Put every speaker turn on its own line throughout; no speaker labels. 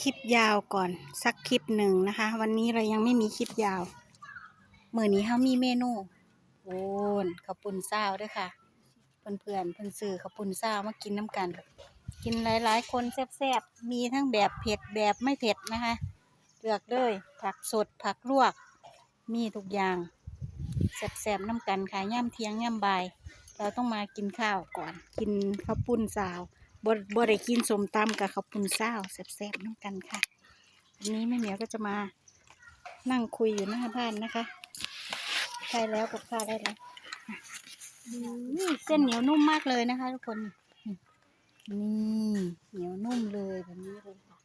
คลิปยาวก่อนสักคลิปหนึ่งนะคะ วันนี้เรายังไม่มีคลิปยาวมื้อนี้เฮามีเมนูโอ้นข้าวปุ้นซาวเด้วยค่ะ เพื่อนเพื่อนเพิ่นซื้อข้าวปุ้นซาวมากินน้ำกัน กินหลายๆ คนแซ่บๆ มีทั้งแบบเผ็ดแบบไม่เผ็ดนะคะ เลือกเลยผักสดผักลวก มีทุกอย่างแซ่บๆน้ำกันค่ะย่ำเทียงย่ำบาย เราต้องมากินข้าวก่อน กินข้าวปุ้นซา บ่บ่ได้กินสมตำกับข้าวปุ้นซาแซ่บๆน้ำกันค่ะวันนี้แม่เหมียวก็จะมานั่งคุยอยู่หน้าบ้านนะคะใช่แล้วกับข้าวได้แล้วนี่เส้นเหนียวนุ่มมากเลยนะคะทุกคนนี่เหนียวนุ่มเลยแบบนี้เลยค่ะ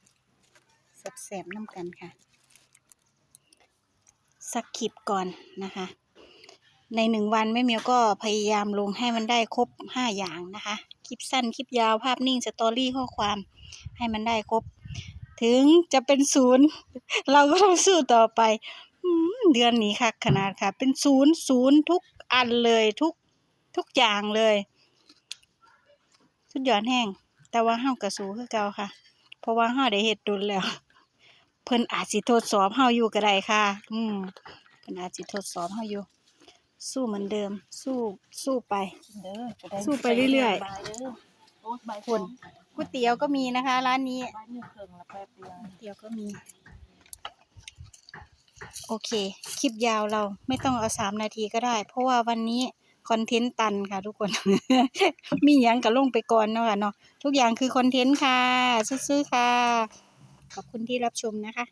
แซ่บๆน้ำกันค่ะ สักคลิปก่อนนะคะ ในหนึ่งวันแม่เมียวก็พยายามลงให้มันได้ครบห้าอย่างนะคะ คลิปสั้นคลิปยาวภาพนิ่งสตอรี่ข้อความให้มันได้ครบ ถึงจะเป็นศูนย์เราก็ต้องสู้ต่อไปเดือนนี้ค่ะขนาดค่ะ เป็นศูนย์ศูนย์ทุกอันเลยทุกทุกอย่างเลยสุดยอดแห้งแต่ว่าเฮากระสูคือเก่าค่ะ เพราะว่าเฮาได้เฮ็ดดุลแล้ว เพิ่นอาจสิทดสอบเฮาอยู่ก็ได้ค่ะ อืมเพิ่นอาจสิทดสอบเฮาอยู่ สู้เหมือนเดิม สู้สู้ไป
เด้อจะด้
สู้ไปเรื่อยๆ
บ่ายเด้อโอ้ยบ่าย
คุณก๋วยเตี๋ยวก็มีนะคะ ร้านนี้
บ่ายหนึ่งครึ่งละแป๊บเดียว
ก๋วยเตี๋ยวก็มี โอเค คลิปยาวเราไม่ต้องเอาสามนาทีก็ได้ เพราะว่าวันนี้คอนเทนต์ตันค่ะทุกคน มีหยังก็ลงไปก่อนเนาะค่ะเนาะทุกอย่างคือคอนเทนต์ค่ะ ซื้อๆค่ะ ขอบคุณที่รับชมนะคะ